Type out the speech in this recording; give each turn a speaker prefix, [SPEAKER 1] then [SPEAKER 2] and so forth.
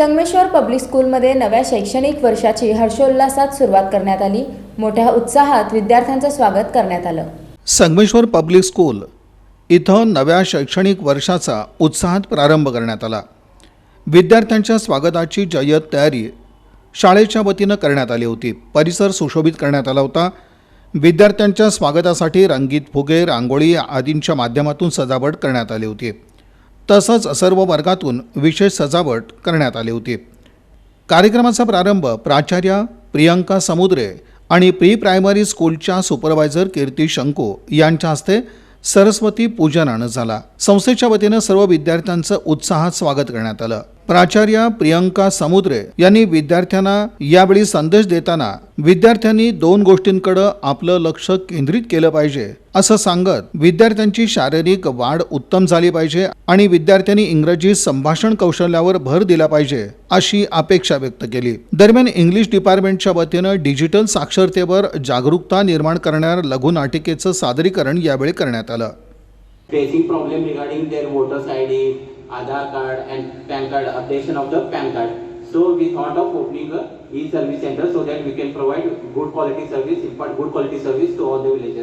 [SPEAKER 1] Sangameshwar public स्कूलमध्ये नव्या शैक्षणिक वर्षाची हर्षोल्लासात सुरुवात करण्यात आली. मोठ्या उत्साहात विद्यार्थ्यांचं स्वागत करण्यात आलं.
[SPEAKER 2] संगमेश्वर पब्लिक स्कूल इथं नव्या शैक्षणिक वर्षाचा उत्साहात प्रारंभ करण्यात आला. विद्यार्थ्यांच्या स्वागताची जय्यत तयारी शाळेच्या वतीनं करण्यात आली होती. परिसर सुशोभित करण्यात आला होता. विद्यार्थ्यांच्या स्वागतासाठी रंगीत फुगे रांगोळी आदींच्या माध्यमातून सजावट करण्यात आली होती. तसंच सर्व वर्गातून विशेष सजावट करण्यात आली होती. कार्यक्रमाचा प्रारंभ प्राचार्या प्रियंका समुद्रे आणि प्री प्रायमरी स्कूलच्या सुपरवायझर कीर्ती शंकू यांच्या हस्ते सरस्वती पूजनानं झाला. संस्थेच्या वतीनं सर्व विद्यार्थ्यांचं उत्साहात स्वागत करण्यात आलं. प्राचार्य प्रियंका समुद्रे यांनी विद्यार्थ्यांना यावेळी संदेश देताना विद्यार्थ्यांनी दोन गोष्टींकडे आपलं लक्ष केंद्रित केलं पाहिजे असं सांगत विद्यार्थ्यांची शारीरिक वाढ उत्तम झाली पाहिजे आणि विद्यार्थ्यांनी इंग्रजी संभाषण कौशल्यावर भर दिला पाहिजे अशी अपेक्षा व्यक्त केली. दरम्यान इंग्लिश डिपार्टमेंटच्या वतीनं डिजिटल साक्षरतेवर जागरूकता निर्माण करणाऱ्या लघुनाटिकेचं सादरीकरण यावेळी करण्यात आलं.
[SPEAKER 3] Facing problem regarding their voters I D Aadhaar card and PAN card, updation of the PAN card. So we thought of opening a e-service center so that we can provide good quality service, impart good quality service to all the villages.